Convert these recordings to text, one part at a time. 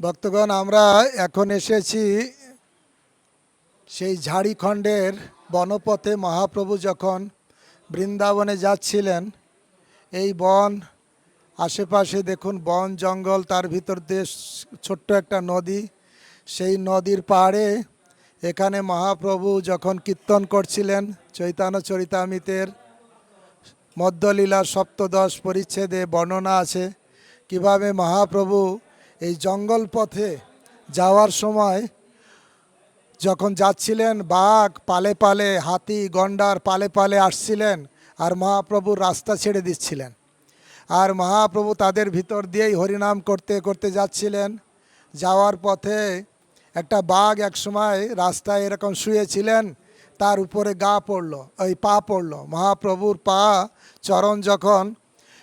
ভক্তগণ, আমরা এখন এসেছি সেই ঝাড়িখণ্ডের বনপথে মহাপ্রভু যখন বৃন্দাবনে যাচ্ছিলেন, এই বন আশেপাশে দেখুন বন জঙ্গল, তার ভিতর দিয়ে ছোট্ট একটা নদী, সেই নদীর পাড়ে এখানে মহাপ্রভু যখন কীর্তন করছিলেন চৈতন্য চরিতামিতের মধ্যলীলা সপ্তদশ পরিচ্ছেদে বর্ণনা আছে, কীভাবে মহাপ্রভু এই জঙ্গল পথে যাওয়ার সময় যখন যাচ্ছিলেন, বাঘ পালে পালে, হাতি, গন্ডার পালে পালে আসছিলেন আর মহাপ্রভু রাস্তা ছেড়ে দিচ্ছিলেন। আর মহাপ্রভু তাদের ভিতর দিয়েই হরিনাম করতে করতে যাচ্ছিলেন। যাওয়ার পথে একটা বাঘ এক সময় রাস্তায় এরকম শুয়েছিলেন, তার উপরে গা পড়ল, ওই পা পড়ল। মহাপ্রভুর পা, চরণ যখন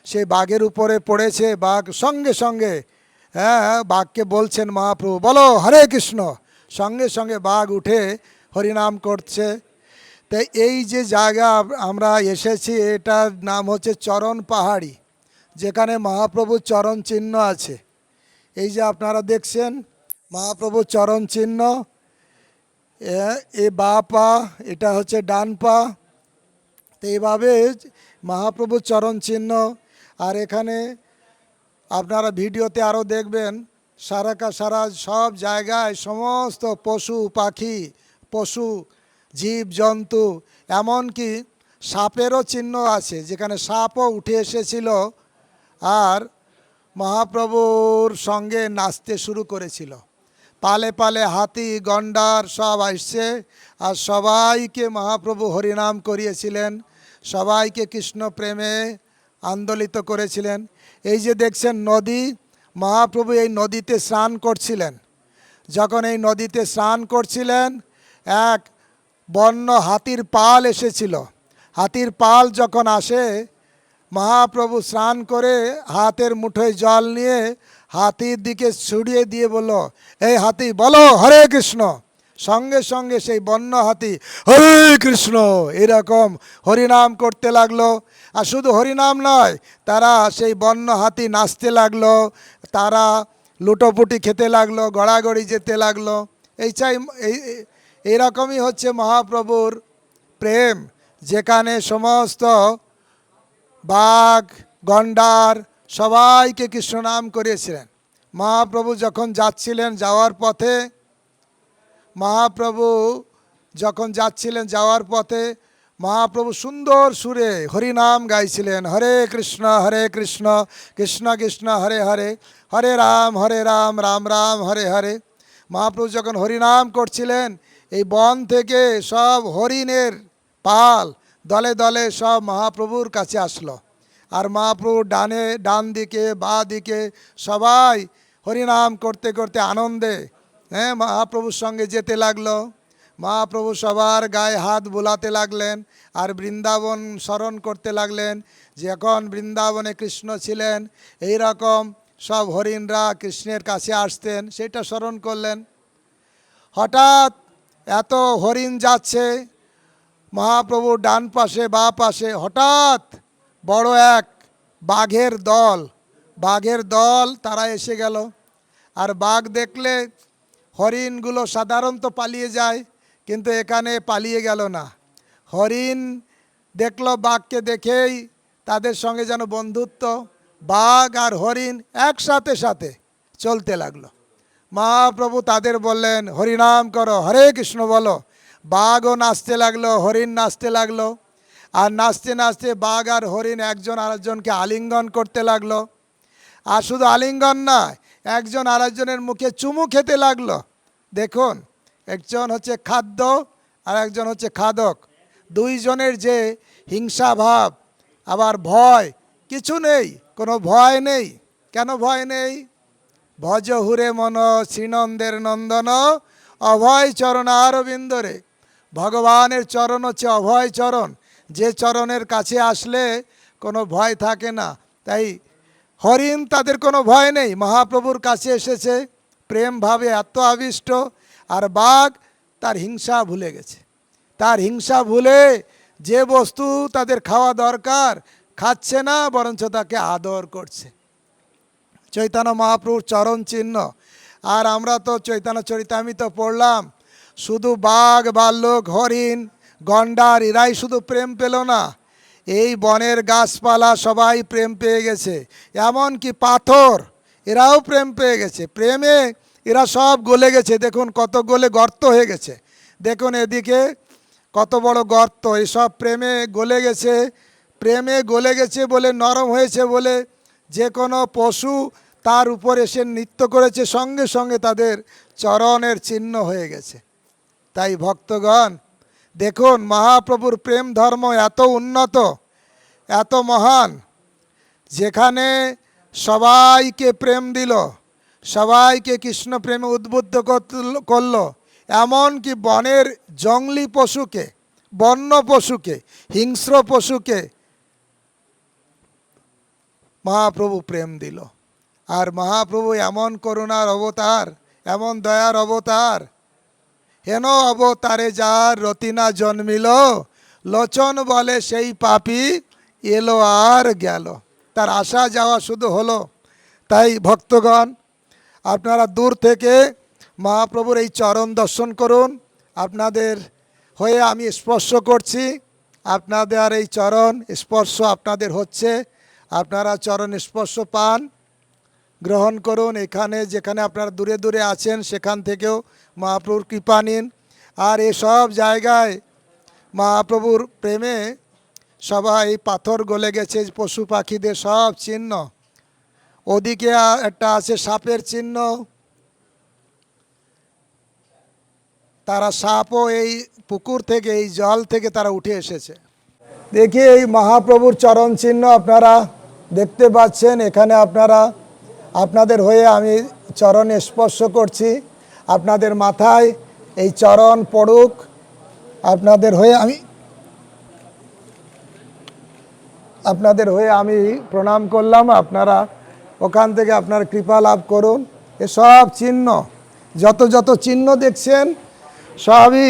সেই বাঘের উপরে পড়েছে, বাঘ সঙ্গে সঙ্গে হ্যাঁ বাঘকে বলছেন মহাপ্রভু, বলো, হরে কৃষ্ণ। সঙ্গে সঙ্গে বাঘ উঠে হরিনাম করছে। তো এই যে জায়গা আমরা এসেছি, এটার নাম হচ্ছে চরণ পাহাড়ি, যেখানে মহাপ্রভুর চরণ চিহ্ন আছে। এই যে আপনারা দেখছেন, মহাপ্রভুর চরণ চিহ্ন, এ- বা পা, এটা হচ্ছে ডান পা। তো এইভাবে মহাপ্রভুর চরণ চিহ্ন, আর এখানে আপনারা ভিডিওতে আরও দেখবেন সারা কা সারা সব জায়গায় সমস্ত পশু, পাখি, পশু, জীব, জন্তু, এমনকি সাপেরও চিহ্ন আছে, যেখানে সাপও উঠে এসেছিল আর মহাপ্রভুর সঙ্গে নাচতে শুরু করেছিল। পালে পালে হাতি, গন্ডার সব আসছে আর সবাইকে মহাপ্রভু হরিনাম করিয়েছিলেন। সবাইকে কৃষ্ণ প্রেমে আন্দোলিত করেছিলেন। এই যে দেখছেন নদী, মহাপ্রভু এই নদীতে স্নান করছিলেন। যখন এই নদীতে স্নান করছিলেন, এক বন্য হাতির পাল এসেছিল। হাতির পাল যখন আসে, মহাপ্রভু স্নান করে হাতের মুঠোয় জল নিয়ে হাতির দিকে ছড়িয়ে দিয়ে বলল, এই হাতি, বলো, হরে কৃষ্ণ। সঙ্গে সঙ্গে সেই বন্য হাতি হরে কৃষ্ণ! এরকম হরিনাম করতে লাগল। আর শুধু হরিনাম নয়, তারা সেই বন্য হাতি নাচতে লাগল, তারা লুটোপুটি খেতে লাগল, গড়াগড়ি যেতে লাগল। এই চাই, এই এই- এইরকমই হচ্ছে মহাপ্রভুর প্রেম, যেখানে সমস্ত বাঘ, গন্ডার সবাইকে কৃষ্ণ নাম করিয়েছিলেন। মহাপ্রভু যখন যাচ্ছিলেন যাওয়ার পথে মহাপ্রভু যখন যাচ্ছিলেন যাওয়ার পথে, মহাপ্রভু সুন্দর সুরে হরিনাম গাইছিলেন, হরে কৃষ্ণ হরে কৃষ্ণ কৃষ্ণ কৃষ্ণ, হরে হরে হরে রাম হরে রাম রাম রাম, হরে হরে। মহাপ্রভু যখন হরিনাম করছিলেন, এই বন থেকে সব হরিণের পাল দলে দলে সব মহাপ্রভুর কাছে আসলো। আর মহাপ্রভু ডানে, ডান দিকে, বা দিকে সবাই হরিনাম করতে করতে আনন্দে হ্যাঁ মহাপ্রভুর সঙ্গে যেতে লাগল। মহাপ্রভু সবার গায়ে হাত বোলাতে লাগলেন আর বৃন্দাবন স্মরণ করতে লাগলেন যে এখন বৃন্দাবনে কৃষ্ণ ছিলেন, এই রকম সব হরিণরা কৃষ্ণের কাছে আসতেন, সেটা স্মরণ করলেন। হঠাৎ এত হরিণ যাচ্ছে মহাপ্রভুর ডান পাশে বা পাশে হঠাৎ বড় এক বাঘের দল বাঘের দল, তারা এসে গেল। আর বাঘ দেখলে হরিণগুলো সাধারণত পালিয়ে যায়, কিন্তু এখানে পালিয়ে গেল না। হরিণ দেখল বাঘকে দেখেই তাদের সঙ্গে যেন বন্ধুত্ব, বাঘ আর হরিণ একসাথে সাথে চলতে লাগল। মহাপ্রভু তাদের বললেন, হরিনাম করো, হরে কৃষ্ণ বলো। বাঘও নাচতে লাগল, হরিণ নাচতে লাগল। আর নাচতে নাচতে বাঘ আর হরিণ একজন আরেকজনকে আলিঙ্গন করতে লাগল। আর শুধু আলিঙ্গন নয়, একজন আরেকজনের মুখে চুমু খেতে লাগল। দেখুন, একজন হচ্ছে খাদ্য আর একজন হচ্ছে খাদক। দুইজনের যে হিংসা ভাব, আবার ভয়, কিছু নেই, কোনো ভয় নেই। কেন ভয় নেই? ভজ হুরে মন শ্রীনন্দের নন্দন, অভয় চরণ আরবিন্দরে। ভগবানের চরণ হচ্ছে অভয় চরণ। যে চরণের কাছে আসলে কোনো ভয় থাকে না। তাই হরিণ তাদের কোনো ভয় নেই। মহাপ্রভুর কাছে এসেছে। প্রেম ভাবে এত আবিষ্ট, আর বাঘ তার হিংসা ভুলে গেছে। তার হিংসা ভুলে যে বস্তু তাদের খাওয়া দরকার, খাচ্ছে না, বরঞ্চ তাকে আদর করছে। চৈতন্য মহাপ্রভুর চরণ চিহ্ন। আর আমরা তো চৈতন্য চরিতামিত পড়লাম, শুধু বাঘ, বাল্যক, হরিণ, গন্ডার, এরাই শুধু প্রেম পেল না। এই বনের গাছপালা সবাই প্রেম পেয়ে গেছে। এমনকি পাথর, এরাও প্রেম পেয়ে গেছে। প্রেমে এরা সব গলে গেছে। দেখুন কত গলে গর্ত হয়ে গেছে। দেখুন এদিকে কত বড় গর্ত। এসব প্রেমে গলে গেছে। প্রেমে গলে গেছে বলে, নরম হয়েছে বলে যে কোনো পশু তার উপর এসে নৃত্য করেছে, সঙ্গে সঙ্গে তাদের চরণের চিহ্ন হয়ে গেছে। তাই ভক্তগণ, দেখুন মহাপ্রভুর প্রেম ধর্ম এত উন্নত, এত মহান, যেখানে সবাইকে প্রেম দিল। সবাইকে কৃষ্ণ প্রেমে উদ্বুদ্ধ করল- এমনকি বনের জঙ্গলি পশুকে, বন্য পশুকে, হিংস্র পশুকে মহাপ্রভু প্রেম দিল। আর মহাপ্রভু এমন করুণার অবতার, এমন দয়ার অবতার। হেন অবতারে যার রতিনা জন্মিল, লোচন বলে সেই পাপি এলো আর গেল। তার আসা যাওয়া শুধু হলো। তাই ভক্তগণ আপনারা দূর থেকে মহাপ্রভুর এই চরণ দর্শন করুন। আপনাদের হয়ে আমি স্পর্শ করছি। আপনাদের এই চরণ স্পর্শ আপনাদের হচ্ছে। আপনারা চরণ স্পর্শ পান। গ্রহণ করুন এখানে, যেখানে আপনারা দূরে দূরে আছেন, সেখান থেকেও মহাপ্রভুর কৃপা নিন। আর এসব জায়গায় মহাপ্রভুর প্রেমে সবাই পাথর গলে গেছে, পশু পাখিদের সব চিহ্ন ওদিকে একটা আছে সাপের চিহ্ন। তারা সাপও এই পুকুর থেকে, এই জল থেকে তারা উঠে এসেছে। দেখি এই মহাপ্রভুর চরণ চিহ্ন আপনারা দেখতে পাচ্ছেন, এখানে আপনারা, আপনাদের হয়ে আমি চরণ স্পর্শ করছি। আপনাদের মাথায় এই চরণ পড়ুক, আপনাদের হয়ে আমি, আপনাদের হয়ে আমি প্রণাম করলাম, আপনারা ওখান থেকে আপনার কৃপা লাভ করুন। এসব চিহ্ন, যত যত চিহ্ন দেখছেন, সবই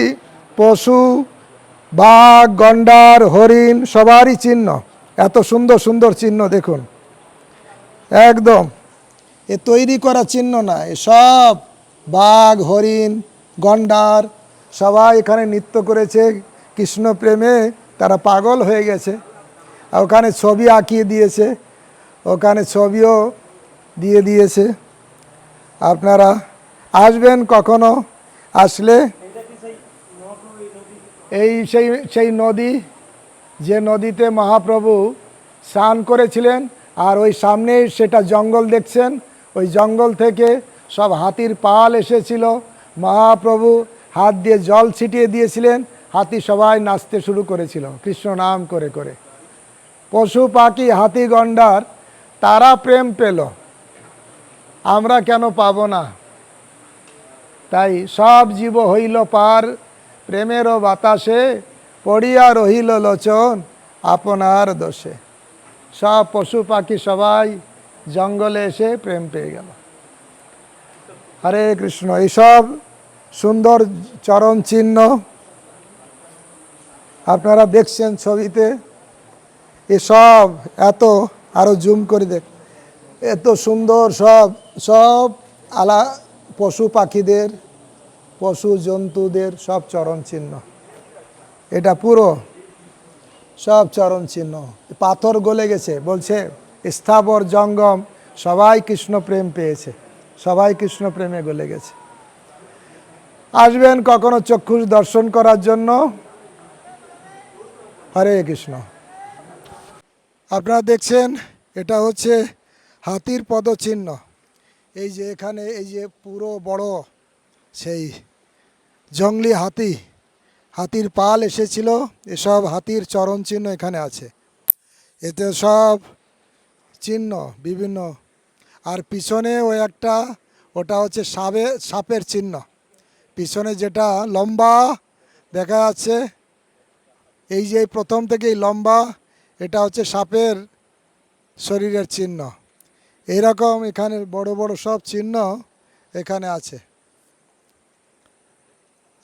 পশু, বাঘ, গন্ডার, হরিণ, সবারই চিহ্ন। এত সুন্দর সুন্দর চিহ্ন দেখুন। একদম, এ তৈরি করা চিহ্ন না এসব বাঘ, হরিণ, গন্ডার, সবাই এখানে নৃত্য করেছে। কৃষ্ণ প্রেমে তারা পাগল হয়ে গেছে। ওখানে ছবি আঁকিয়ে দিয়েছে। ওখানে ছবিও দিয়ে দিয়েছে। আপনারা আসবেন কখনো? আসলে এই সেই সেই নদী, যে নদীতে মহাপ্রভু স্নান করেছিলেন আর ওই সামনে সেটা জঙ্গল দেখছেন, ওই জঙ্গল থেকে সব হাতির পাল এসেছিল। মহাপ্রভু হাত দিয়ে জল ছিটিয়ে দিয়েছিলেন, হাতি সবাই নাচতে শুরু করেছিল, কৃষ্ণ নাম করে করে। পশু পাখি, হাতি গন্ডার তারা প্রেম পেল। আমরা কেন পাবো না? তাই সব জীব হইল পার প্রেমেরও বাতাসে পড়িয়া রহিল লোচন আপনার দোষে। সব পশু পাখি সবাই জঙ্গলে এসে প্রেম পেয়ে গেল। হরে কৃষ্ণ, এইসব সুন্দর চরণ চিহ্ন আপনারা দেখছেন ছবিতে, এসব এত আরও জুম করে দেখ। এত সুন্দর সব সব আলা, পশু পাখিদের, পশু জন্তুদের সব চরণ চিহ্ন। এটা পুরো সব চরণ চিহ্ন। পাথর গলে গেছে, বলছে, স্থাবর জঙ্গম, সবাই কৃষ্ণ প্রেম পেয়েছে, সবাই কৃষ্ণ প্রেমে গলে গেছে। আসবেন কখনো চক্ষুষ দর্শন করার জন্য। হরে কৃষ্ণ। আপনারা দেখছেন, এটা হচ্ছে হাতির পদচিহ্ন। এই যে এখানে, এই যে পুরো বড় সেই জঙ্গলি হাতি, হাতির পাল এসেছিল, এসব হাতির চরণ চিহ্ন এখানে আছে। এতে সব চিহ্ন বিভিন্ন। আর পিছনে ওই একটা, ওটা হচ্ছে সাপে সাপের চিহ্ন। পিছনে যেটা লম্বা দেখা যাচ্ছে, এই যে প্রথম থেকেই লম্বা এটা হচ্ছে সাপের শরীরের চিহ্ন। এইরকম এখানে বড় বড় সব চিহ্ন এখানে আছে।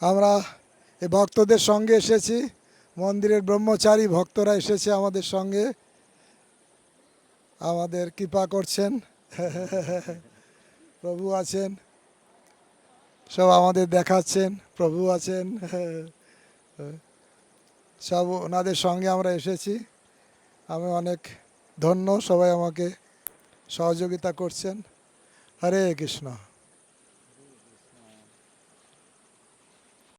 আমরা এই ভক্তদের সঙ্গে এসেছি। মন্দিরের ব্রহ্মচারী ভক্তরা এসেছে আমাদের সঙ্গে। আমাদের কৃপা করছেন। প্রভু আছেন। সব আমাদের দেখাচ্ছেন। প্রভু আছেন। সব ওনাদের সঙ্গে আমরা এসেছি। আমি অনেক ধন্য সবাই আমাকে সহযোগিতা করছেন। হরে কৃষ্ণ।